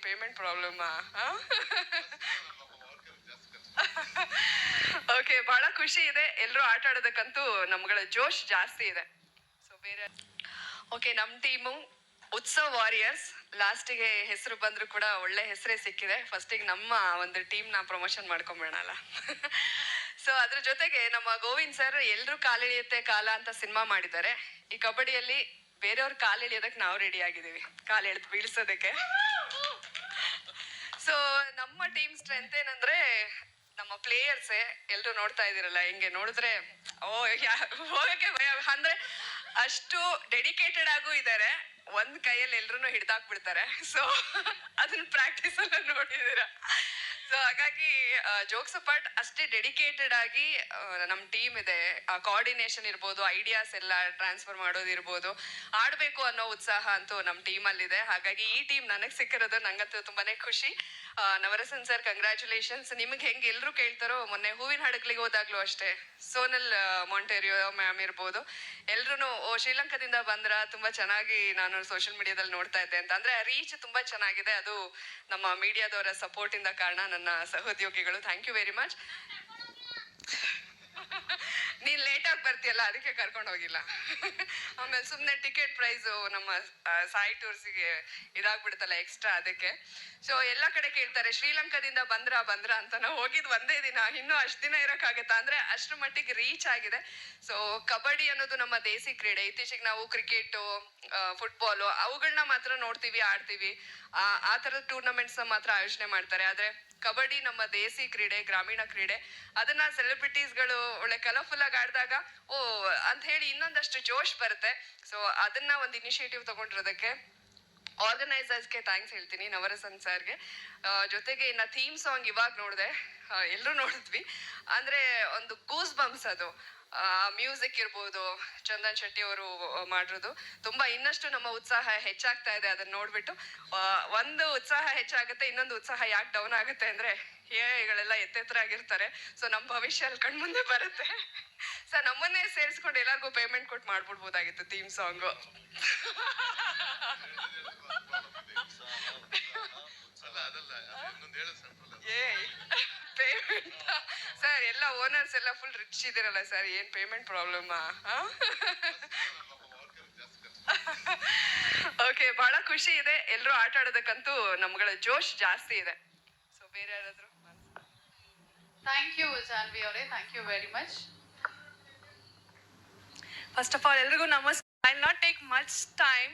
ಏನ್ ಪೇಮೆಂಟ್ ಪ್ರಾಬ್ಲಮ್ಮಾ ಓಕೆ ಬಹಳ ಖುಷಿ ಇದೆ. ಎಲ್ಲರೂ ಆಟ ಆಡೋದಕ್ಕಂತೂ ನಮ್ಗಳ ಜೋಶ್ ಜಾಸ್ತಿ ಇದೆ. ಸೊ ಬೇರೆ ಓಕೆ ನಮ್ಮ ಟೀಮು ಉತ್ಸವ್ ವಾರಿಯರ್ಸ್ ಲಾಸ್ಟಿಗೆ ಹೆಸರು ಬಂದರೂ ಕೂಡ ಒಳ್ಳೆ ಹೆಸರೇ ಸಿಕ್ಕಿದೆ. ಫಸ್ಟಿಗೆ ನಮ್ಮ ಒಂದು ಟೀಮ್ನ ಪ್ರಮೋಷನ್ ಮಾಡ್ಕೊಂಬಿಡೋಣ ಸೊ ಅದ್ರ ಜೊತೆಗೆ ನಮ್ಮ ಗೋವಿಂದ್ ಸರ್ ಎಲ್ಲರೂ ಕಾಲಿಳಿಯುತ್ತೆ ಕಾಲ ಅಂತ ಸಿನಿಮಾ ಮಾಡಿದ್ದಾರೆ. ಈ ಕಬಡ್ಡಿಯಲ್ಲಿ ಬೇರೆಯವ್ರ ಕಾಲಿಳಿಯೋದಕ್ಕೆ ನಾವು ರೆಡಿ ಆಗಿದ್ದೀವಿ. ಕಾಲು ಎಳೆದು ಬೀಳ್ಸೋದಕ್ಕೆ. ಸೊ ನಮ್ಮ ಟೀಮ್ ಸ್ಟ್ರೆಂತ್ ಏನಂದ್ರೆ ನಮ್ಮ ಪ್ಲೇಯರ್ಸ್ ಎಲ್ಲರೂ ನೋಡ್ತಾ ಇದ್ದೀರಲ್ಲ, ಹಿಂಗೆ ನೋಡಿದ್ರೆ, ಓ ಹೋಗಕ್ಕೆ ಭಯ. ಅಂದ್ರೆ ಅಷ್ಟು ಡೆಡಿಕೇಟೆಡ್ ಆಗೂ ಇದ್ದಾರೆ ಒಂದ್ ಕೈಯಲ್ಲಿ ಎಲ್ರು ಹಿಡ್ದಾಕ್ಬಿಡ್ತಾರೆ. ಸೊ ಅದನ್ನ ಪ್ರಾಕ್ಟೀಸ್ ಎಲ್ಲ ನೋಡಿದೀರ. ಸೊ ಹಾಗಾಗಿ ಜೋಕ್ಸ್ ಅಪಾರ್ಟ್ ಅಷ್ಟೇ ಡೆಡಿಕೇಟೆಡ್ ಆಗಿ ನಮ್ಮ ಟೀಮ್ ಇದೆ. ಕೋಆರ್ಡಿನೇಷನ್ ಇರ್ಬೋದು ಐಡಿಯಾಸ್ ಎಲ್ಲ ಟ್ರಾನ್ಸ್ಫರ್ ಮಾಡೋದಿರ್ಬೋದು ಆಡಬೇಕು ಅನ್ನೋ ಉತ್ಸಾಹ ಅಂತೂ ನಮ್ಮ ಟೀಮಲ್ಲಿದೆ ಹಾಗಾಗಿ ಈ ಟೀಮ್ ನನಗೆ ಸಿಕ್ಕಿರೋದು ನಂಗಂತೂ ತುಂಬಾನೇ ಖುಷಿ. ನವರಸನ್ ಸರ್ ಕಂಗ್ರ್ಯಾಚುಲೇಷನ್ಸ್ ನಿಮ್ಗೆ ಹೆಂಗೆ ಎಲ್ಲರೂ ಕೇಳ್ತಾರೋ, ಮೊನ್ನೆ ಹೂವಿನ ಹಡಗ್ಲಿಗೆ ಹೋದಾಗ್ಲೂ ಅಷ್ಟೇ. ಸೋನಲ್ ಮಾಂಟೇರಿಯೋ ಮ್ಯಾಮ್ ಇರ್ಬೋದು. ಎಲ್ರು ಓ, ಶ್ರೀಲಂಕಾದಿಂದ ಬಂದ್ರ? ತುಂಬಾ ಚೆನ್ನಾಗಿ ನಾನು ಸೋಷಿಯಲ್ ಮೀಡಿಯಾದಲ್ಲಿ ನೋಡ್ತಾ ಇದ್ದೆ ಅಂತ. ಅಂದ್ರೆ ರೀಚ್ ತುಂಬಾ ಚೆನ್ನಾಗಿದೆ. ಅದು ನಮ್ಮ ಮೀಡಿಯಾದವರ ಸಪೋರ್ಟ್ ಇಂದ ಕಾರಣ ನನ್ನ ಸಹೋದ್ಯೋಗಿಗಳು. ಥ್ಯಾಂಕ್ ಯು ವೆರಿ ಮಚ್ ನೀನ್ ಲೇಟ್ ಆಗಿ ಬರ್ತೀಯಲ್ಲ, ಅದಕ್ಕೆ ಕರ್ಕೊಂಡು ಹೋಗಿಲ್ಲ. ಆಮೇಲೆ ಸುಮ್ಮನೆ ಟಿಕೆಟ್ ಪ್ರೈಸ್ ನಮ್ಮ ಸಾಯಿ ಟೂರ್ಸಿಗೆ ಇದಾಗ್ಬಿಡುತ್ತಲ್ಲ ಎಕ್ಸ್ಟ್ರಾ ಅದಕ್ಕೆ. ಸೊ ಎಲ್ಲ ಕಡೆ ಕೇಳ್ತಾರೆ, ಶ್ರೀಲಂಕಾದಿಂದ ಬಂದ್ರ ಬಂದ್ರ ಅಂತ. ನಾವು ಹೋಗಿದ್ ಒಂದೇ ದಿನ, ಇನ್ನೂ ಅಷ್ಟು ದಿನ ಇರೋಕ್ಕಾಗತ್ತಾ? ಅಂದ್ರೆ ಅಷ್ಟು ಮಟ್ಟಿಗೆ ರೀಚ್ ಆಗಿದೆ. ಸೊ ಕಬಡ್ಡಿ ಅನ್ನೋದು ನಮ್ಮ ದೇಸಿ ಕ್ರೀಡೆ. ಇತ್ತೀಚೆಗೆ ನಾವು ಕ್ರಿಕೆಟು ಫುಟ್ಬಾಲು ಅವುಗಳನ್ನ ಮಾತ್ರ ನೋಡ್ತೀವಿ, ಆಡ್ತೀವಿ. ಆ ಥರದ ಟೂರ್ನಮೆಂಟ್ಸ್ ಮಾತ್ರ ಆಯೋಜನೆ ಮಾಡ್ತಾರೆ. ಆದ್ರೆ, ಕಬಡ್ಡಿ ನಮ್ಮ ದೇಸಿ ಕ್ರೀಡೆ, ಗ್ರಾಮೀಣ ಕ್ರೀಡೆ. ಅದನ್ನ ಸೆಲೆಬ್ರಿಟೀಸ್ಗಳು ಒಳ್ಳೆ ಕಲರ್ಫುಲ್ ಆಡಿದಾಗ ಓ, ಅಂತ ಹೇಳಿ ಇನ್ನೊಂದಷ್ಟು ಜೋಶ್ ಬರುತ್ತೆ. ಸೊ ಅದನ್ನ ಒಂದು ಇನಿಷಿಯೇಟಿವ್ ತಗೊಂಡಿರೋದಕ್ಕೆ ಆರ್ಗನೈಸರ್ಸ್ಗೆ ಥ್ಯಾಂಕ್ಸ್ ಹೇಳ್ತೀನಿ, ನವರಸನ್ ಸರ್ಗೆ. ಜೊತೆಗೆ ಇನ್ನ ಥೀಮ್ ಸಾಂಗ್ ಇವಾಗ ನೋಡಿದೆ. ಎಲ್ಲರೂ ನೋಡಿದ್ವಿ. ಅಂದ್ರೆ ಒಂದು ಗೂಸ್ ಬಂಪ್ಸ್ ಅದು. ಮ್ಯೂಸಿಕ್ ಇರ್ಬೋದು, ಚಂದನ್ ಶೆಟ್ಟಿ ಅವರು ಮಾಡಿರೋದು. ತುಂಬಾ ಇನ್ನಷ್ಟು ನಮ್ಮ ಉತ್ಸಾಹ ಹೆಚ್ಚಾಗ್ತಾ ಇದೆ ಅದನ್ನ ನೋಡ್ಬಿಟ್ಟು. ಒಂದು ಉತ್ಸಾಹ ಹೆಚ್ಚಾಗುತ್ತೆ, ಇನ್ನೊಂದು ಉತ್ಸಾಹ ಯಾಕೆ ಡೌನ್ ಆಗುತ್ತೆ ಅಂದ್ರೆ ಏಗಳೆಲ್ಲ ಎತ್ತೆತ್ತರಾಗಿರ್ತಾರೆ ಸೊ ನಮ್ಮ ಭವಿಷ್ಯ ಅಲ್ಲಿ ಕಣ್ಮುಂದೆ ಬರುತ್ತೆ. ಸೊ ನಮ್ಮನ್ನೇ ಸೇರಿಸ್ಕೊಂಡು ಎಲ್ಲರಿಗೂ ಪೇಮೆಂಟ್ ಕೊಟ್ಟು ಮಾಡ್ಬಿಡ್ಬೋದಾಗಿತ್ತು ಥೀಮ್ ಸಾಂಗು ಅದಲ್ಲ ಪೇಮೆಂಟ್ ಸರ್ ಎಲ್ಲ ಓನರ್ಸ್ ಎಲ್ಲ ಫುಲ್ ರಿಚ್ ಇದಿರಲ್ಲ ಸರ್ ಏನ್ ಪೇಮೆಂಟ್ ಪ್ರಾಬ್ಲಮ್ ಓಕೆ ಬಹಳ ಖುಷಿ ಇದೆ. ಎಲ್ಲರೂ ಆಟ ಆಡೋದಕ್ಕಂತೂ ನಮ್ಗಳ ಜೋಶ್ ಜಾಸ್ತಿ ಇದೆ. ಸೊ ಬೇರೆ ಯಾರಾದ್ರು ಥ್ಯಾಂಕ್ ಯು ಜಾನ್ವಿ ಅವರೇ. Thank you very much first of all ಎಲ್ರಿಗೂ ನಮಸ್ಕಾರ. I not take much time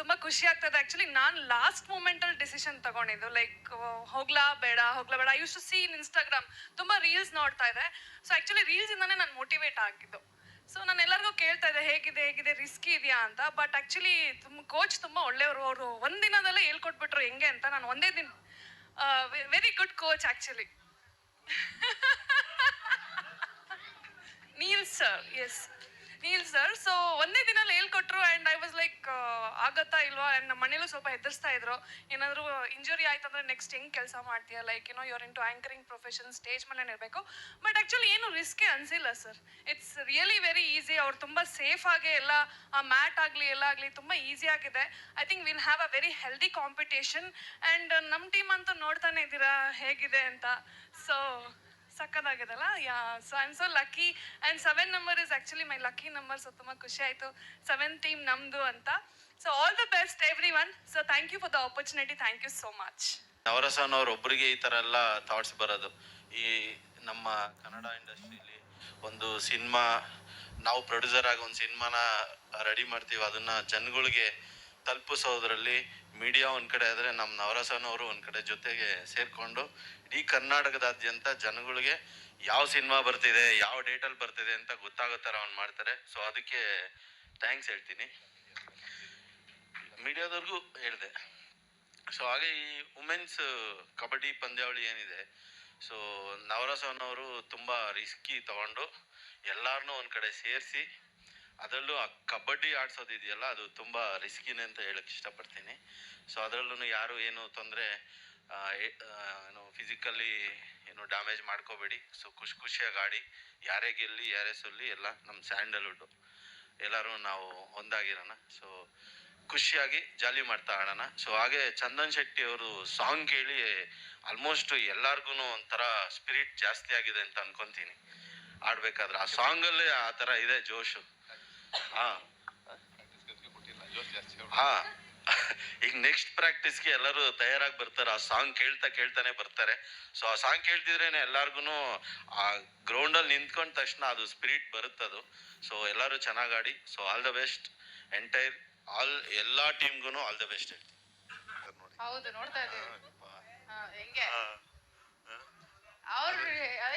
ತುಂಬ ಖುಷಿ ಆಗ್ತದೆ. ಆಕ್ಚುಲಿ ನಾನು ಲಾಸ್ಟ್ ಮೂಮೆಂಟಲ್ಲಿ ಡಿಸಿಷನ್ ತಗೊಂಡಿದ್ದು. ಲೈಕ್ ಹೋಗ್ಲಾ, ಬೇಡ ಹೋಗ್ಲಾ, ಬೇಡ. Use to see in Instagram ತುಂಬಾ ರೀಲ್ಸ್ ನೋಡ್ತಾ ಇದೆ ಸೊ ಆಕ್ಚುಲಿ ರೀಲ್ಸ್ ಇಂದಾನೆ ನಾನು ಮೋಟಿವೇಟ್ ಆಗಿದ್ದು. ಸೊ ನಾನು ಎಲ್ಲರಿಗೂ ಕೇಳ್ತಾ ಇದ್ದೆ, ಹೇಗಿದೆ ಹೇಗಿದೆ ರಿಸ್ಕಿ ಇದೆಯಾ ಅಂತ. ಬಟ್ ಆಕ್ಚುಲಿ ತುಂಬ ಕೋಚ್ ತುಂಬಾ ಒಳ್ಳೆಯವರು. ಅವರು ಒಂದು ದಿನದಲ್ಲೇ ಹೇಳ್ಕೊಟ್ಬಿಟ್ರು ಹೆಂಗೆ ಅಂತ. ನಾನು ಒಂದೇ ದಿನ very good coach actually Neel sir yes Neel sir so ಒಂದೇ ದಿನ ಹೇಳ್ಕೊಟ್ರು ಆ್ಯಂಡ್ ಐ ವಾಸ್ ಲೈಕ್ ಆಗತ್ತಾ ಇಲ್ವಾ? ಆ್ಯಂಡ್ ನಮ್ಮ ಮನೇಲೂ ಸ್ವಲ್ಪ ಹೆದರ್ಸ್ತಾ ಇದ್ರು. ಏನಾದರೂ ಇಂಜುರಿ ಆಯ್ತಂದ್ರೆ ನೆಕ್ಸ್ಟ್ ಹೆಂಗೆ ಕೆಲಸ ಮಾಡ್ತೀಯ? ಲೈಕ್ ಏನೋ your to anchoring profession stage ಮೇಲೆ ಇರಬೇಕು. ಬಟ್ ಆ್ಯಕ್ಚುಲಿ ಏನು ರಿಸ್ಕೇ ಅನಿಸಿಲ್ಲ sir it's really very easy ಅವ್ರು ತುಂಬ ಸೇಫ್ ಆಗಿ ಎಲ್ಲ, ಆ ಮ್ಯಾಟ್ ಆಗಲಿ, ಎಲ್ಲ ಆಗಲಿ ತುಂಬ ಈಸಿ ಆಗಿದೆ. I think will have a very healthy competition and ನಮ್ಮ ಟೀಮ್ ಅಂತೂ ನೋಡ್ತಾನೆ ಇದ್ದೀರಾ? ಹೇಗಿದೆ ಅಂತ. So ಸಕ್ಕದಾಗಿದಲ್ಲ yeah so I am so lucky and seven number is actually my lucky number so ತುಂಬ ಖುಷಿ ಆಯಿತು. ಸೆವೆನ್ ಟೀಮ್ ನಮ್ಮದು ಅಂತ. So all the best everyone so thank you for the opportunity thank you so much ನವರಸನವ್ರು ಒಬ್ಬರಿಗೆ ಈ ಥರ ಎಲ್ಲ thoughts ಬರೋದು. ಈ ನಮ್ಮ ಕನ್ನಡ ಇಂಡಸ್ಟ್ರಿಲಿ ಒಂದು ಸಿನಿಮಾ, ನಾವು ಪ್ರೊಡ್ಯೂಸರ್ ಆಗಿ ಒಂದು ಸಿನಿಮಾನ ರೆಡಿ ಮಾಡ್ತೀವಿ. ಅದನ್ನ ಜನಗಳಿಗೆ ತಲುಪಿಸೋದ್ರಲ್ಲಿ ಮೀಡಿಯಾ ಒಂದು ಕಡೆ ಆದರೆ ನಮ್ಮ ನವರಸನವರು ಒಂದು ಕಡೆ ಜೊತೆಗೆ ಸೇರಿಕೊಂಡು ಇಡೀ ಕರ್ನಾಟಕದಾದ್ಯಂತ ಜನಗಳಿಗೆ ಯಾವ ಸಿನಿಮಾ ಬರ್ತಿದೆ, ಯಾವ ಡೇಟಲ್ಲಿ ಬರ್ತಿದೆ ಅಂತ ಗೊತ್ತಾಗೋ ಥರ ಅವ್ನು ಮಾಡ್ತಾರೆ. ಸೊ ಅದಕ್ಕೆ ಥ್ಯಾಂಕ್ಸ್ ಹೇಳ್ತೀನಿ. ಮೀಡಿಯಾದವ್ರಿಗೂ ಹೇಳಿದೆ. ಸೊ ಹಾಗೆ ಈ ವುಮೆನ್ಸ್ ಕಬಡ್ಡಿ ಪಂದ್ಯಾವಳಿ ಏನಿದೆ ಸೊ ನವರಸವನವರು ತುಂಬ ರಿಸ್ಕಿ ತಗೊಂಡು ಎಲ್ಲರನ್ನೂ ಒಂದು ಕಡೆ ಸೇರಿಸಿ ಅದರಲ್ಲೂ ಆ ಕಬಡ್ಡಿ ಆಡ್ಸೋದಿದೆಯಲ್ಲ ಅದು ತುಂಬ ರಿಸ್ಕಿನೇ ಅಂತ ಹೇಳಕ್ಕೆ ಇಷ್ಟಪಡ್ತೀನಿ. ಸೊ ಅದರಲ್ಲೂ ಯಾರು ಏನು ತೊಂದರೆ ಏನು ಫಿಸಿಕಲಿ ಏನು ಡ್ಯಾಮೇಜ್ ಮಾಡ್ಕೋಬೇಡಿ. ಸೊ ಖುಷಿ ಖುಷಿಯಾಗಿ ಆಡಿ. ಯಾರೇ ಗೆಲ್ಲಿ, ಯಾರೇ ಸೊಲ್ಲಿ, ಎಲ್ಲ ನಮ್ಮ ಸ್ಯಾಂಡಲ್ವುಡ್ಡು ಎಲ್ಲರೂ ನಾವು ಒಂದಾಗಿರೋಣ. ಸೊ ಖುಷಿಯಾಗಿ ಜಾಲಿ ಮಾಡ್ತಾ ಆಡೋಣ. ಸೊ ಹಾಗೆ ಚಂದನ್ ಶೆಟ್ಟಿ ಅವರು ಸಾಂಗ್ ಕೇಳಿ ಆಲ್ಮೋಸ್ಟ್ ಎಲ್ಲಾರ್ಗು ಒಂಥರ ಸ್ಪಿರಿಟ್ ಜಾಸ್ತಿ ಆಗಿದೆ ಅಂತ ಅನ್ಕೊಂತೀನಿ. ಆಡ್ಬೇಕಾದ್ರೆ ಆ ಸಾಂಗಲ್ಲೇ ಆ ಥರ ಇದೆ ಜೋಶು. ಹಾ. ಈಗ ನೆಕ್ಸ್ಟ್ ಪ್ರಾಕ್ಟೀಸ್ಗೆ ಎಲ್ಲರೂ ತಯಾರಾಗಿ ಬರ್ತಾರೆ. ಆ ಸಾಂಗ್ ಕೇಳ್ತಾ ಕೇಳ್ತಾನೆ ಬರ್ತಾರೆ. ಸೊ ಆ ಸಾಂಗ್ ಕೇಳ್ತಿದ್ರೇನೆ ಎಲ್ಲಾರ್ಗು ಆ ಗ್ರೌಂಡಲ್ಲಿ ನಿಂತ್ಕೊಂಡ ತಕ್ಷಣ ಅದು ಸ್ಪಿರಿಟ್ ಬರುತ್ತದು. ಸೊ ಎಲ್ಲರೂ ಚೆನ್ನಾಗಿ ಆಡಿ so all the best entire all ಎಲ್ಲಾ ಟೀಮ್ಗೂ ಆಲ್ ದ ಬೆಸ್ಟ್ ಹೌದು ನೋಡ್ತಾ ಇದ್ದೀವಿ. ಹೆಂಗೆ. ಅವ್ರು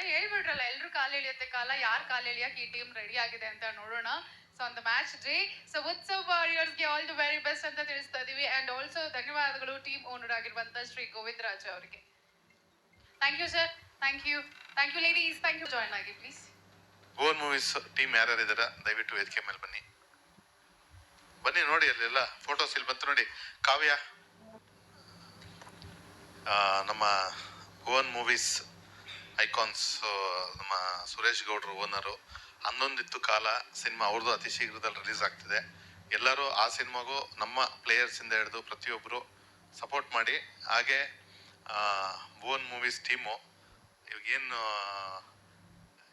ಹೇಳ್ಬಿಟ್ರಲ್ಲ ಎಲ್ರು ಕಾಲ್ ಎಳಿಯತ್ತೆ ಕಾಲ ಯಾರ್ ಕಾಲ್ ಎಳಿಯಕ್ ಈ ಟೀಮ್ ರೆಡಿ ಆಗಿದೆ ಅಂತ ನೋಡೋಣ. So on the match day so Utsav ವಾರಿಯರ್ಸ್ಗೆ all the very best ಅಂತ ತಿಳಿಸ್ತಾ ಇದೀವಿ ಅಂಡ್ ಆಲ್ಸೋ ಧನ್ಯವಾದಗಳು ಟೀಮ್ ಓನರ್ ಆಗಿರುವಂತ ಶ್ರೀ ಗೋವಿಂದ ರಾಜ್ ಅವರಿಗೆ thank you sir thank you thank you ladies thank you join ಆಗಿ ಪ್ಲೀಸ್ ಭುವನ್ ಮೂವೀಸ್ ಟೀಮ್ ಯಾರ್ಯಾರು ಇದಾರ ದಯವಿಟ್ಟು ವೇದಿಕೆ ಮೇಲೆ ಬನ್ನಿ. ಬನ್ನಿ, ನೋಡಿ ಅಲ್ಲೆಲ್ಲ ಫೋಟೋಸ್ ಇಲ್ಲಿ ಬಂತು ನೋಡಿ. ಕಾವ್ಯ. ನಮ್ಮ ಭುವನ್ ಮೂವೀಸ್ ಐಕಾನ್ಸ್ ನಮ್ಮ ಸುರೇಶ್ ಗೌಡ್ರು ಓನರು. ಹನ್ನೊಂದಿತ್ತು ಕಾಲ ಸಿನಿಮಾ ಅವ್ರದ್ದು ಅತಿ ಶೀಘ್ರದಲ್ಲಿ ರಿಲೀಸ್ ಆಗ್ತಿದೆ. ಎಲ್ಲರೂ ಆ ಸಿನಿಮಾಗೂ ನಮ್ಮ ಪ್ಲೇಯರ್ಸಿಂದ ಹಿಡಿದು ಪ್ರತಿಯೊಬ್ಬರು ಸಪೋರ್ಟ್ ಮಾಡಿ. ಹಾಗೆ ಭುವನ್ ಮೂವೀಸ್ ಟೀಮು ಇವಾಗೇನು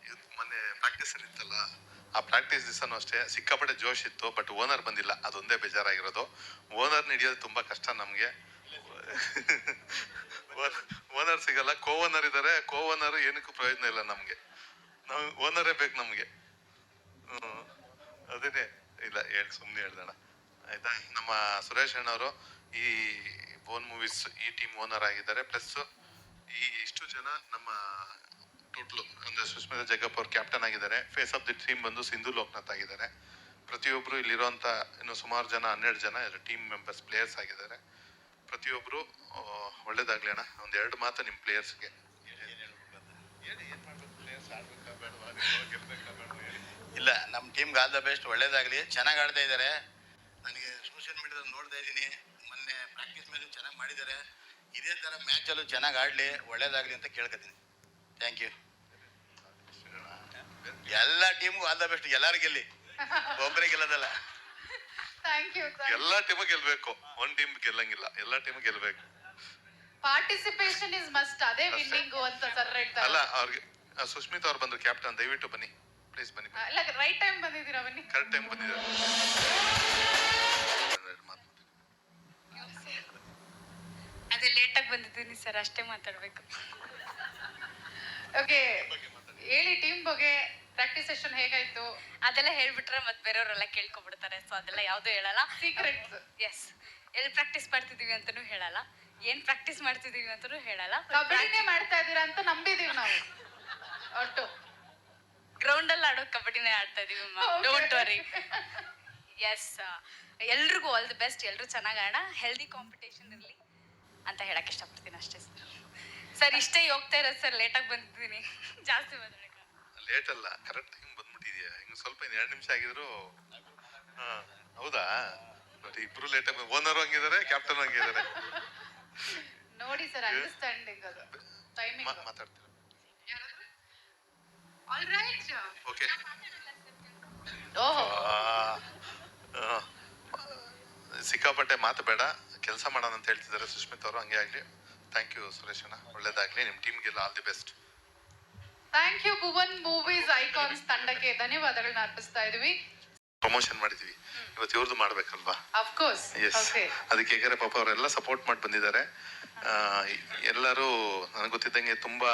ಇದು ಮೊನ್ನೆ ಪ್ರಾಕ್ಟೀಸ್ ಇತ್ತಲ್ಲ, ಆ ಪ್ರಾಕ್ಟೀಸ್ ದಿವಸನೂ ಅಷ್ಟೇ. ಸಿಕ್ಕಾಪಟ್ಟೆ ಜೋಶ್ ಇತ್ತು ಬಟ್ ಓನರ್ ಬಂದಿಲ್ಲ. ಅದೊಂದೇ ಬೇಜಾರಾಗಿರೋದು. ಓನರ್ನ ಹಿಡಿಯೋದು ತುಂಬ ಕಷ್ಟ ನಮ್ಗೆ. ಓನರ್ ಸಿಗಲ್ಲ ಕೋ ಓನರ್ ಇದ್ದಾರೆ ಕೋ ಓನರ್ ಏನಕ್ಕೂ ಪ್ರಯೋಜನ ಇಲ್ಲ ನಮ್ಗೆ. ನಾವು ಓನರೇ ಬೇಕು ನಮ್ಗೆ. ಹ್ಮ್. ಇಲ್ಲ, ಹೇಳಿ ಸುಮ್ಮನೆ ಹೇಳ್ದಣ. ಆಯ್ತಾ? ನಮ್ಮ ಸುರೇಶ್ ಅಣ್ಣವರು ಈ ಬೋನ್ ಮೂವೀಸ್ ಈ ಟೀಮ್ ಓನರ್ ಆಗಿದ್ದಾರೆ. ಪ್ಲಸ್ ಈ ಇಷ್ಟು ಜನ ನಮ್ಮ ಟೋಟ್ಲು, ಅಂದ್ರೆ ಸುಸ್ಮಿತಾ ಜಗ್ಗಪ್ಪ ಅವ್ರು ಕ್ಯಾಪ್ಟನ್ ಆಗಿದ್ದಾರೆ. ಫೇಸ್ ಆಫ್ ದಿ ಟೀಮ್ ಬಂದು ಸಿಂಧು ಲೋಕನಾಥ್ ಆಗಿದ್ದಾರೆ. ಪ್ರತಿಯೊಬ್ರು ಇಲ್ಲಿರುವಂತ ಇನ್ನು ಸುಮಾರು ಜನ, ಹನ್ನೆರಡು ಜನ ಟೀಮ್ ಮೆಂಬರ್ಸ್ ಪ್ಲೇಯರ್ಸ್ ಆಗಿದ್ದಾರೆ. ಪ್ರತಿಯೊಬ್ರು ಒಳ್ಳೇದಾಗಲಿ ಅಣ್ಣ. ಒಂದು ಎರಡು ಮಾತು ನಿಮ್ಮ ಪ್ಲೇಯರ್ಸ್ಗೆ ಇಲ್ಲ ನಮ್ಮ ಟೀಮ್ಗೆ ಆಲ್ ದ ಬೆಸ್ಟ್ ಒಳ್ಳೇದಾಗಲಿ. ಚೆನ್ನಾಗಿ ಆಡ್ತಾ ಇದ್ದಾರೆ ನನಗೆ ಸೋಷಿಯಲ್ ಮೀಡಿಯಾದಲ್ಲಿ ನೋಡ್ತಾ ಇದ್ದೀನಿ. ಮೊನ್ನೆ ಪ್ರಾಕ್ಟೀಸ್ ಮೇಲೆ ಚೆನ್ನಾಗಿ ಮಾಡಿದ್ದಾರೆ. ಇದೇ ಥರ ಮ್ಯಾಚಲ್ಲೂ ಚೆನ್ನಾಗಿ ಆಡಲಿ. ಒಳ್ಳೇದಾಗಲಿ ಅಂತ ಕೇಳ್ಕೊತೀನಿ. ಥ್ಯಾಂಕ್ ಯು ಎಲ್ಲ ಟೀಮ್ಗೂ ಆಲ್ ದ ಬೆಸ್ಟ್ ಎಲ್ಲರಿಗೆಲ್ಲಿ ಒಬ್ಬರಿಗೆಲ್ಲದಲ್ಲ ಒಬ್ಬರೇ ಗೆಲ್ಲೋದಲ್ಲ. ಥ್ಯಾಂಕ್ ಯು ಎಲ್ಲಾ ಟೀಮ್ ಗೆಲ್ಬೇಕು. ಒಂದ್ ಟೀಮ್ ಗೆಲ್ಲಂಗಿಲ್ಲ. ಎಲ್ಲಾ ಟೀಮ್ ಗೆಲ್ಬೇಕು. ಪಾರ್ಟಿಸಿಪೇಷನ್ ಇಸ್ ಮಸ್ಟ್ ಅದೇ ವಿನ್ನಿಂಗ್ ಅಂತ ಸರ್ ಅಲ್ಲ ಹೇಳ್ತಾರೆ ಅವ್ರಿಗೆ ಆ, ಸುಸ್ಮಿತಾ ಅವ್ರು ಬಂದ್ರು ಕ್ಯಾಪ್ಟನ್ ದಯವಿಟ್ಟು ಬನ್ನಿ. ಪ್ಲೀಸ್ ಬನ್ನಿ ಅಲ್ಲ ರೈಟ್ ಟೈಮ್ ಬಂದಿದ್ದೀರಾ ಬನ್ನಿ? ಕರೆಕ್ಟ್ ಟೈಮ್ ಬಂದಿದ್ದಾರೆ ಎರಡು ಮಾತು ಅದೇ ಲೇಟಾಗಿ ಬಂದಿದ್ದೀನಿ ಸರ್ ಅಷ್ಟೇ ಮಾತಾಡ್ಬೇಕು. ಓಕೆ ಹೇಳಿ ಟೀಮ್ ಬಗ್ಗೆ ಪ್ರಾಕ್ಟೀಸ್ ಸೆಷನ್ ಹೇಗಾಯ್ತು? ಅದೆಲ್ಲ ಹೇಳ್ಬಿಟ್ರೆ ಮತ್ತೆ ಬೇರೆಯವರೆಲ್ಲ ಕೇಳ್ಕೊಬಿಡ್ತಾರೆ ಸೊ ಅದೆಲ್ಲ ಯಾವುದು ಹೇಳಲ್ಲ. ಸೀಕ್ರೆಟ್ ಎಸ್ ಎಲ್ಲಿ ಪ್ರಾಕ್ಟೀಸ್ ಮಾಡ್ತಿದೀವಿ ಅಂತಾನೂ ಹೇಳಲ್ಲ. ಏನ್ ಪ್ರಾಕ್ಟೀಸ್ ಮಾಡ್ತಿದೀವಿ ಅಂತಾನೂ ಹೇಳಲ್ಲ. ಕಬಡ್ಡಿನೇ ಮಾಡ್ತಾ ಇದೀರಾ ಅಂತ ನಂಬಿದೀವಿ ನಾವು. ಒಟ್ಟು. ಗ್ರೌಂಡ್ ಅಲ್ಲಿ ಆಡೋ ಕಬಡ್ಡಿನೇ ಆಡ್ತಾ ಇದೀವಿ. ಡೋಂಟ್ ವರಿ ಎಸ್ ಎಲ್ರಿಗೂ ಆಲ್ ದಿ ಬೆಸ್ಟ್ ಎಲ್ಲರೂ ಚೆನ್ನಾಗಿ ಆಡ ಹೆಲ್ದಿ ಕಾಂಪಿಟೇಷನ್ ಇರಲಿ ಅಂತ ಹೇಳಕ್ ಇಷ್ಟಪಡ್ತೀನಿ ಅಷ್ಟೇ ಸರ್ ಸರ್ ಇಷ್ಟೇ ಹೋಗ್ತಾ ಇರೋದು ಸರ್ ಲೇಟಾಗಿ ಬಂದಿದ್ದೀನಿ. ಜಾಸ್ತಿ ಮಾತಾಡಕ್ಕೆ ಲೇಟ್ ಅಲ್ಲ ಕರೆಕ್ಟ್ ಟೈಮ್ ಬಂದ್ಬಿಟ್ಟಿದ್ಯಾ? ಹಿಂಗೆ ಸ್ವಲ್ಪ ಎರಡು ನಿಮಿಷ ಆಗಿದ್ರು ಹಾಂ ಹೌದಾ? ಬಟ್ ಇಬ್ರು ಲೇಟ್ ಆಗಿ ಓನರ್ ಹಂಗಿದ್ದಾರೆ ಕ್ಯಾಪ್ಟನ್ ಹಂಗಿದ್ದಾರೆ ನೋಡಿ ಸರ್ ಅಂಡರ್ಸ್ಟ್ಯಾಂಡಿಂಗ್ ಅದು. ಟೈಮಿಂಗ್ ಮಾತಾಡ್ತೀರಾ ಆಲ್ ರೈಟ್ ಓಕೆ ಓಹ್. ಸಿಕ್ಕಾಪಟ್ಟೆ ಮಾತು ಬೇಡ ಕೆಲಸ ಮಾಡೋಣ ಅಂತ ಹೇಳ್ತಿದ್ದಾರೆ ಸುಷ್ಮಿತ್ ಅವರು ಹಂಗೆ ಆಗಲಿ. ಥ್ಯಾಂಕ್ ಯು ಸುರೇಶ್ ಅಣ್ಣ ಒಳ್ಳೇದಾಗ್ಲಿ ನಿಮ್ ಟೀಮ್ಗೆಲ್ಲ all the best thank you Bhuvan movies icons ತಂಡಕ್ಕೆ ಧನ್ಯವಾದಗಳನ್ನ ಅರ್ಪಿಸ್ತಾ ಇದೀವಿ. ಪ್ರಮೋಷನ್ ಮಾಡಿದ್ವಿ. ಇವತ್ತು ಇವ್ರದ್ದು ಮಾಡ್ಬೇಕಲ್ವಾ? ಆಫ್ ಕೋರ್ಸ್ ಎಸ್ ಅದಕ್ಕೆ ಹೇಗಾರೆ ಪಾಪ ಅವರೆಲ್ಲ ಸಪೋರ್ಟ್ ಮಾಡಿ ಬಂದಿದ್ದಾರೆ ಎಲ್ಲರೂ ನನಗೆ ಗೊತ್ತಿದ್ದಂಗೆ ತುಂಬಾ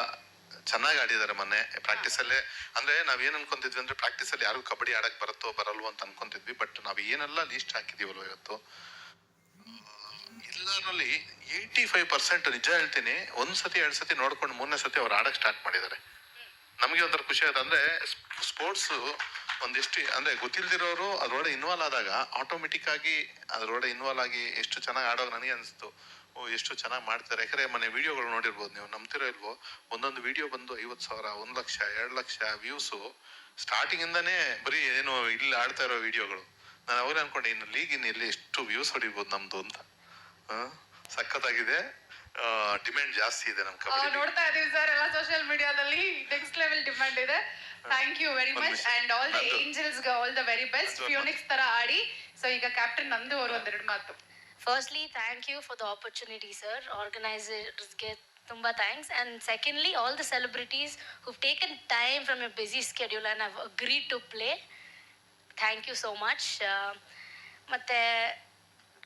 ಚೆನ್ನಾಗಿ ಆಡಿದ್ದಾರೆ ಮೊನ್ನೆ. ಪ್ರಾಕ್ಟೀಸ್ ಅಲ್ಲೇ. ಅಂದ್ರೆ ನಾವ್ ಏನ್ ಅನ್ಕೊಂತಿದ್ವಿ ಅಂದ್ರೆ ಪ್ರಾಕ್ಟೀಸ್ ಅಲ್ಲಿ ಯಾರು ಕಬಡ್ಡಿ ಆಡಕ್ ಬರುತ್ತೋ ಬರಲ್ವೋ ಅಂತ ಅನ್ಕೊಂತಿದ್ವಿ. ಬಟ್ ನಾವ್ ಏನೆಲ್ಲ ಲೀಸ್ಟ್ ಹಾಕಿದೀವಲ್ವ ಇವತ್ತು? ಎಲ್ಲರಲ್ಲಿ ಏಯ್ಟಿ ಫೈವ್ ಪರ್ಸೆಂಟ್ ನಿಜ ಹೇಳ್ತೀನಿ. ಒಂದ್ ಸತಿ ಎರಡ್ ಸತಿ ನೋಡ್ಕೊಂಡು ಮೂರನೇ ಸತಿ ಅವ್ರು ಆಡಕ್ ಸ್ಟಾರ್ಟ್ ಮಾಡಿದ್ದಾರೆ. ನಮಗೆ ಒಂಥರ ಖುಷಿ ಆಯ್ತು. ಅಂದ್ರೆ ಸ್ಪೋರ್ಟ್ಸ್ ಒಂದಿಷ್ಟು, ಅಂದ್ರೆ ಗೊತ್ತಿಲ್ದಿರೋರು ಅದ್ರೊಳಗೆ ಇನ್ವಾಲ್ವ್ ಆದಾಗ ಆಟೋಮೆಟಿಕ್ ಆಗಿ ಅದ್ರೊಳಗೆ ಇನ್ವಾಲ್ವ್ ಆಗಿ ಎಷ್ಟು ಚೆನ್ನಾಗಿ ಆಡೋ ನನಗೆ ಅನಿಸ್ತು. ಓ, ಎಷ್ಟು ಚೆನ್ನಾಗಿ ಮಾಡ್ತಾರೆ. ಯಾಕಂದ್ರೆ ಮನೆ ವಿಡಿಯೋಗಳು ನೋಡಿರ್ಬೋದು ನೀವು, ನಂಬ್ತಿರೋ ಇಲ್ವೋ? ಒಂದೊಂದು ವಿಡಿಯೋ ಬಂದು ಐವತ್ತು ಸಾವಿರ, ಒಂದ್ ಲಕ್ಷ, ಎರಡು ಲಕ್ಷ ವ್ಯೂಸು ಸ್ಟಾರ್ಟಿಂಗ್ ಇಂದಾನೇ ಬರೀ ಏನು ಇಲ್ಲಿ ಆಡ್ತಾ ಇರೋ ವಿಡಿಯೋಗಳು. ನಾನು ಅವರೇ ಅನ್ಕೊಂಡೆ, ಇನ್ನು ಲೀಗ್ ಇನ್ನು ಇಲ್ಲಿ ಎಷ್ಟು ವ್ಯೂಸ್ ಹೊಡಿಬೋದು ನಮ್ದು ಅಂತ. ಸಖತ್ತಾಗಿದೆ. ಡಿಮ್ಯಾಂಡ್ ಜಾಸ್ತಿ ಇದೆ ನಮ್ಮ ಆ, ಕಬಡ್ಡಿ ನೋಡ್ತಾ ಇದೀವಿ ಸರ್ ಎಲ್ಲ ಸೋಷಿಯಲ್ ಮೀಡಿಯಾದಲ್ಲಿ ನೆಕ್ಸ್ಟ್ ಲೆವೆಲ್ ಡಿಮ್ಯಾಂಡ್ ಇದೆ thank you very much. And all the Nandu- angels all the very best Nandu phoenix ತರ ಆಡಿ ಸೊ ಈಗ ಕ್ಯಾಪ್ಟನ್ ನಂದು ಅವರು ಒಂದೆರಡು ಮಾತು firstly thank you for the opportunity, sir Organizers ಗೆ tumba thanks. And secondly, all the celebrities who've taken time from your busy schedule and have agreed to play. Thank you so much. Uh, ಮತ್ತೆ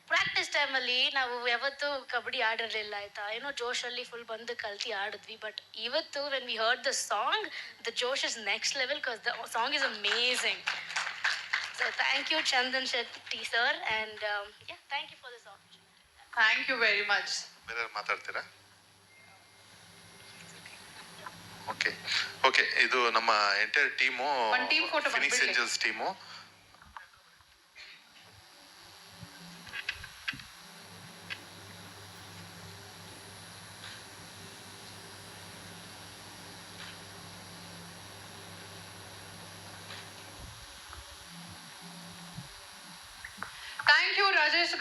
practice ಟೈಮಲ್ಲಿ ನಾವು ಯಾವತ್ತೂ ಕಬಡ್ಡಿ ಆಡಿರಲಿಲ್ಲ ಆಯ್ತಾ? ಏನೋ ಜೋಶಲ್ಲಿ full ಬಂದು ಕಲ್ತಿ ಆಡಿದ್ವಿ but ಇವತ್ತು when we heard the song the josh is next level because the song is amazing so thank you Chandan Shetty sir and yeah thank you for this opportunity thank you very much ಬೇರೆ ಮಾತಾಡ್ತೀರಾ? Okay okay ಇದು ನಮ್ಮ entire team ಒಂದ್ team photo phoenix. Angels team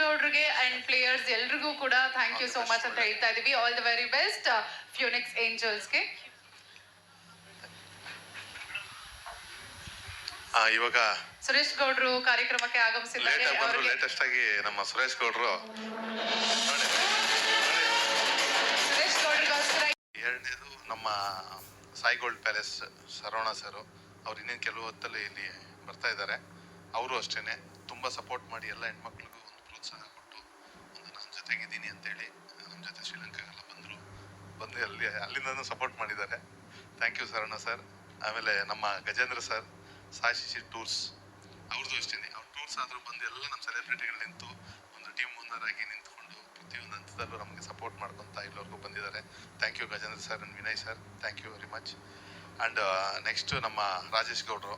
ಗೌಡ್ರಿಗೆ and players ಎಲ್ರಿಗೂ ಕೂಡ thank you so much ಅಂತ ಹೇಳ್ತಾ ಇದೀವಿ. All the very best phoenix ಏಂಜಲ್ಸ್ಗೆ ಆ, ಇವಾಗ ಸುರೇಶ್ ಗೌಡ್ರು ಕಾರ್ಯಕ್ರಮಕ್ಕೆ ಆಗಮಿಸಿದ್ದಾರೆ. ಆಗಿ ಬಂದ್ರು ಅವರಿಗೆ ಲೇಟೆಸ್ಟ್ ಆಗಿ ನಮ್ಮ ಸುರೇಶ್ ಗೌಡ್ರು ಸುರೇಶ್ ಗೌಡ್ರಿಗೋಸ್ಕರ ಎರಡನೇದು ನಮ್ಮ ಸಾಯಿ ಗೋಲ್ಡ್ ಪ್ಯಾಲೇಸ್ ಸರೋಣ ಸರ್. ಅವ್ರು ಇನ್ನೇನು ಕೆಲವು ಹೊತ್ತಲ್ಲಿ ಇಲ್ಲಿ ಬರ್ತಾ ಇದ್ದಾರೆ. ಅವರು ಅಷ್ಟೇನೆ. ತುಂಬ ಸಪೋರ್ಟ್ ಮಾಡಿ ಎಲ್ಲ ಹೆಣ್ಮಕ್ಳಿಗೂ ಒಂದು ಪ್ರೋತ್ಸಾಹ ಕೊಟ್ಟು ಒಂದು ನನ್ನ ಜೊತೆಗಿದ್ದೀನಿ ಅಂತೇಳಿ ನಮ್ಮ ಜೊತೆ ಶ್ರೀಲಂಕಾಗೆಲ್ಲ ಬಂದರು. ಬಂದು ಅಲ್ಲಿ ಅಲ್ಲಿಂದ ಸಪೋರ್ಟ್ ಮಾಡಿದ್ದಾರೆ. ಥ್ಯಾಂಕ್ ಯು ಸರ್ ಅಣ್ಣ ಸರ್ ಆಮೇಲೆ ನಮ್ಮ ಗಜೇಂದ್ರ ಸರ್ ಸಾಶಿಶಿ ಟೂರ್ಸ್ ಅವ್ರದ್ದು ಅಷ್ಟೇನೆ ಅವ್ರ ಟೂರ್ಸ್ ಆದರೂ ಬಂದು ಎಲ್ಲ ನಮ್ಮ ಸೆಲೆಬ್ರಿಟಿಗಳು ನಿಂತು ಒಂದು ಟೀಮ್ ಮುಂದರಾಗಿ ನಿಂತ್ಕೊಂಡು ಪ್ರತಿಯೊಂದು ಹಂತದಲ್ಲೂ ನಮಗೆ ಸಪೋರ್ಟ್ ಮಾಡ್ಕೊತಾ ಇಲ್ಲವರೆಗೂ ಬಂದಿದ್ದಾರೆ. Thank you Gajendra sir and Vinay sir thank you very much and next ನಮ್ಮ ರಾಜೇಶ್ ಗೌಡ್ರು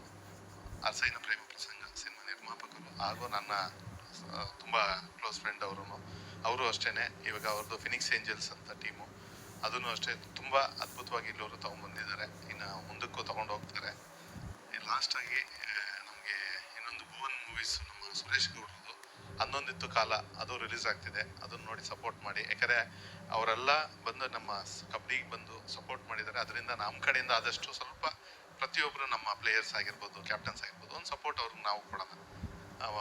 ಅರ್ಸೈನ ಪ್ರೇಮ ಪ್ರಸಂಗ ಸಿನಿಮಾ ನಿರ್ಮಾಪಕರು, ಹಾಗೂ ನನ್ನ ತುಂಬ ಕ್ಲೋಸ್ ಫ್ರೆಂಡ್ ಅವರು ಅವರು ಅಷ್ಟೇನೆ, ಇವಾಗ ಅವ್ರದ್ದು ಫಿನಿಕ್ಸ್ ಏಂಜಲ್ಸ್ ಅಂತ ಟೀಮು ಅದನ್ನು ಅಷ್ಟೇ, ತುಂಬ ಅದ್ಭುತವಾಗಿ ಇಲ್ಲಿವರು ತೊಗೊಂಡ್ಬಂದಿದ್ದಾರೆ. ಇನ್ನು ಮುಂದಕ್ಕೂ ತೊಗೊಂಡು ಹೋಗ್ತಾರೆ. ಲಾಸ್ಟಾಗಿ ನಮಗೆ ಇನ್ನೊಂದು ಭುವನ್ ಮೂವೀಸ್ ನಮ್ಮ ಸುರೇಶ್ ಗೌಡ್ರದ್ದು. ಹನ್ನೊಂದಿತ್ತು ಕಾಲ, ಅದು ರಿಲೀಸ್ ಆಗ್ತಿದೆ. ಅದನ್ನು ನೋಡಿ ಸಪೋರ್ಟ್ ಮಾಡಿ. ಯಾಕಂದರೆ ಅವರೆಲ್ಲ ಬಂದು ನಮ್ಮ ಕಬಡ್ಡಿಗೆ ಬಂದು ಸಪೋರ್ಟ್ ಮಾಡಿದ್ದಾರೆ. ಅದರಿಂದ ನಮ್ಮ ಕಡೆಯಿಂದ ಆದಷ್ಟು ಸ್ವಲ್ಪ ಪ್ರತಿಯೊಬ್ಬರು ನಮ್ಮ ಪ್ಲೇಯರ್ಸ್ ಆಗಿರ್ಬೋದು ಕ್ಯಾಪ್ಟನ್ಸ್ ಆಗಿರ್ಬೋದು, ಒಂದು ಸಪೋರ್ಟ್ ಅವ್ರಿಗೆ ನಾವು ಕೊಡೋಣ. ಅವ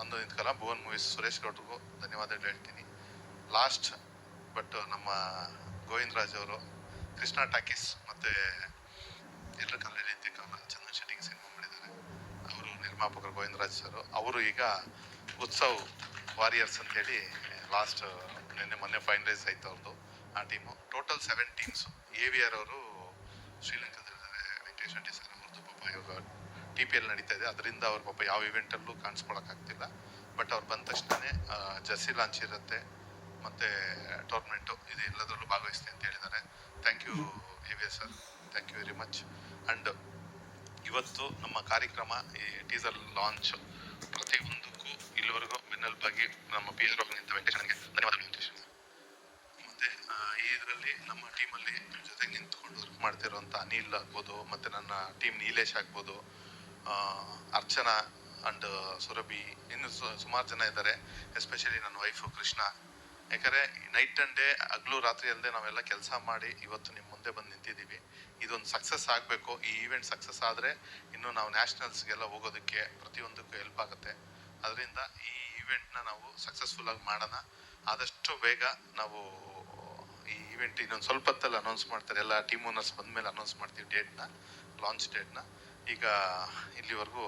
ಅಂದು ನಿಂತ್ಕಲ್ಲ ಭುವನ್ ಮೂವೀಸ್ ಸುರೇಶ್ ಗೌಡ್ರಿಗೂ ಧನ್ಯವಾದಗಳು ಹೇಳ್ತೀನಿ. ಲಾಸ್ಟ್ ಬಟ್ ನಮ್ಮ ಗೋವಿಂದ ರಾಜ್ ಅವರು, ಕೃಷ್ಣ ಟಾಕೀಸ್ ಮತ್ತು ಎಲ್ಲರ ಕಲ್ಲಲ್ಲಿ ಕಾಲ ಚಂದನ್ ಶೆಟ್ಟಿಗೆ ಸಿನಿಮಾ ಮಾಡಿದ್ದಾರೆ. ಅವರು ನಿರ್ಮಾಪಕರು ಗೋವಿಂದರಾಜ್ ಸರ್ ಅವರು ಈಗ ಉತ್ಸವ್ ವಾರಿಯರ್ಸ್ ಅಂತೇಳಿ ಲಾಸ್ಟ್ ನಿನ್ನೆ ಮೊನ್ನೆ ಫೈನಲೈಸ್ ಆಯ್ತು ಅವ್ರದ್ದು ಆ team. Total seven teams A V R ಅವರು ಶ್ರೀಲಂಕಾದಲ್ಲಿದ್ದಾರೆ. ವೆಂಕಟೇಶ್ ರೆಡ್ಡಿ ಸರ್ ಅವ್ರದ್ದು ಪಾಪ ಇವಾಗ ಟಿ ಪಿ ಎಲ್ ನಡೀತಾ ಇದೆ. ಅದರಿಂದ ಅವ್ರ ಪಾಪ ಯಾವ ಇವೆಂಟಲ್ಲೂ ಕಾಣಿಸ್ಕೊಳಕ್ಕಾಗ್ತಿಲ್ಲ ಬಟ್ ಅವ್ರು ಬಂದ ತಕ್ಷಣವೇ ಜರ್ಸಿ ಲಾಂಚ್ ಇರುತ್ತೆ. ಮತ್ತು ಟೂರ್ನಮೆಂಟು ಇದು ಎಲ್ಲದರಲ್ಲೂ ಭಾಗವಹಿಸ್ತೀನಿ ಅಂತ ಹೇಳಿದ್ದಾರೆ. Thank you A V S sir thank you very much and ಇವತ್ತು ನಮ್ಮ ಕಾರ್ಯಕ್ರಮ ಈ ಟೀಸರ್ ಲಾಂಚ್ ಪ್ರತಿಯೊಂದಕ್ಕೂ ಇಲ್ಲಿವರೆಗೂ ಬೆನ್ನೆಲುಬಾಗಿ ನಮ್ಮ ಪಿ ಆರ್ ನಿಂತ ವೆಂಕಟೇಶನಿಗೆ ಧನ್ಯವಾದಗಳು ವೆಂಕಟೇಶ್ ಮತ್ತೆ ಈ ಇದರಲ್ಲಿ ನಮ್ಮ ಟೀಮಲ್ಲಿ ಜೊತೆಗೆ ನಿಂತ್ಕೊಂಡು ವರ್ಕ್ ಮಾಡ್ತಿರೋಂಥ ಅನಿಲ್ ಆಗ್ಬೋದು, ಮತ್ತು ನನ್ನ ಟೀಮ್ ನೀಲೇಶ್ ಆಗ್ಬೋದು ಅರ್ಚನಾ ಅಂಡ್ ಸುರಭಿ ಇನ್ನು ಸುಮಾರು ಜನ ಇದ್ದಾರೆ ಎಸ್ಪೆಷಲಿ ನನ್ನ ವೈಫು ಕೃಷ್ಣ. ಯಾಕಂದರೆ ನೈಟ್ ಆ್ಯಂಡ್ ಡೇ ಹಗಲು ರಾತ್ರಿ ಅಲ್ಲದೆ ನಾವೆಲ್ಲ ಕೆಲಸ ಮಾಡಿ ಇವತ್ತು ನಿಮ್ಮ ಮುಂದೆ ಬಂದು ನಿಂತಿದ್ದೀವಿ. ಇದೊಂದು ಸಕ್ಸಸ್ ಆಗಬೇಕು. ಈ ಈವೆಂಟ್ ಸಕ್ಸಸ್ ಆದರೆ ಇನ್ನು ನಾವು ನ್ಯಾಷನಲ್ಸ್ಗೆಲ್ಲ ಹೋಗೋದಕ್ಕೆ ಪ್ರತಿಯೊಂದಕ್ಕೂ ಹೆಲ್ಪ್ ಆಗುತ್ತೆ. ಅದರಿಂದ ಈ ಈವೆಂಟ್ನ ನಾವು ಸಕ್ಸಸ್ಫುಲ್ಲಾಗಿ ಮಾಡೋಣ. ಆದಷ್ಟು ಬೇಗ ನಾವು ಈ ಈವೆಂಟ್ ಇನ್ನೊಂದು ಸ್ವಲ್ಪ ಹೊತ್ತಲ್ಲಿ ಅನೌನ್ಸ್ ಮಾಡ್ತಾರೆ. ಎಲ್ಲ ಟೀಮ್ ಓನರ್ಸ್ ಬಂದಮೇಲೆ ಅನೌನ್ಸ್ ಮಾಡ್ತೀವಿ ಡೇಟ್ನ ಲಾಂಚ್ ಡೇಟ್ನ ಈಗ ಇಲ್ಲಿವರೆಗೂ